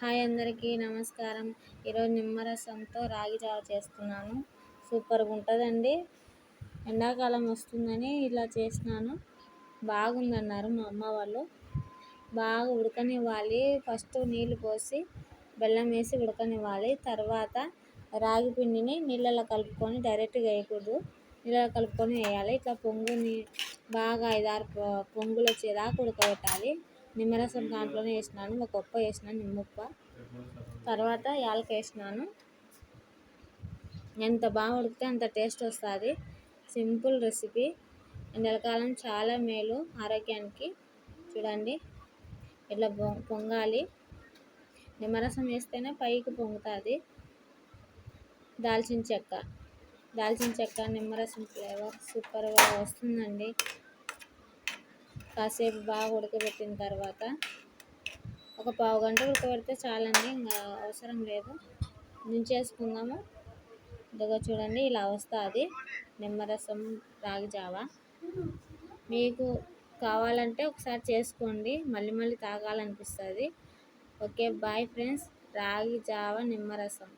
Hi అందరికీ నమస్కారం. ఈరోజు నిమ్మరసంతో రాగి జావ చేస్తున్నాను. సూపర్గా ఉంటుందండి ఎండాకాలం వస్తుందని ఇలా చేసినాను. బాగుందన్నారు మా అమ్మ వాళ్ళు. బాగా ఉడకనివ్వాలి. ఫస్ట్ నీళ్ళు పోసి బెల్లం వేసి ఉడకనివ్వాలి. తర్వాత రాగి పిండిని నీళ్ళలో కలుపుకొని డైరెక్ట్గా వేయకూడదు. నీళ్ళలో కలుపుకొని వేయాలి. ఇట్లా పొంగుని బాగా ఐదారు పొంగులు వచ్చేదాకా ఉడకబెట్టాలి. నిమ్మరసం దాంట్లోనే వేసినాను ఒక ఉప్ప వేసినాను నిమ్మప్ప. తర్వాత యాలక వేసినాను. ఎంత బాగా ఉడికితే అంత టేస్ట్ వస్తుంది. Simple recipe. ఎండలకాలం చాలా మేలు ఆరోగ్యానికి. చూడండి ఇట్లా పొంగాలి. నిమ్మరసం వేస్తేనే పైకి పొంగుతుంది. దాల్చిన చెక్క. దాల్చిన చెక్క నిమ్మరసం ఫ్లేవర్ సూపర్గా వస్తుందండి. కాసేపు బాగా ఉడకబెట్టిన తర్వాత ఒక పావు గంట ఉడకబెడితే చాలండి ఇంకా అవసరం లేదు. దించేసుకుందాము. ఇదిగో చూడండి ఇలా వస్తుంది నిమ్మరసం రాగి జావ. మీకు కావాలంటే ఒకసారి చేసుకోండి మళ్ళీ మళ్ళీ తాగాలనిపిస్తుంది. Okay bye friends. రాగి జావ నిమ్మరసం.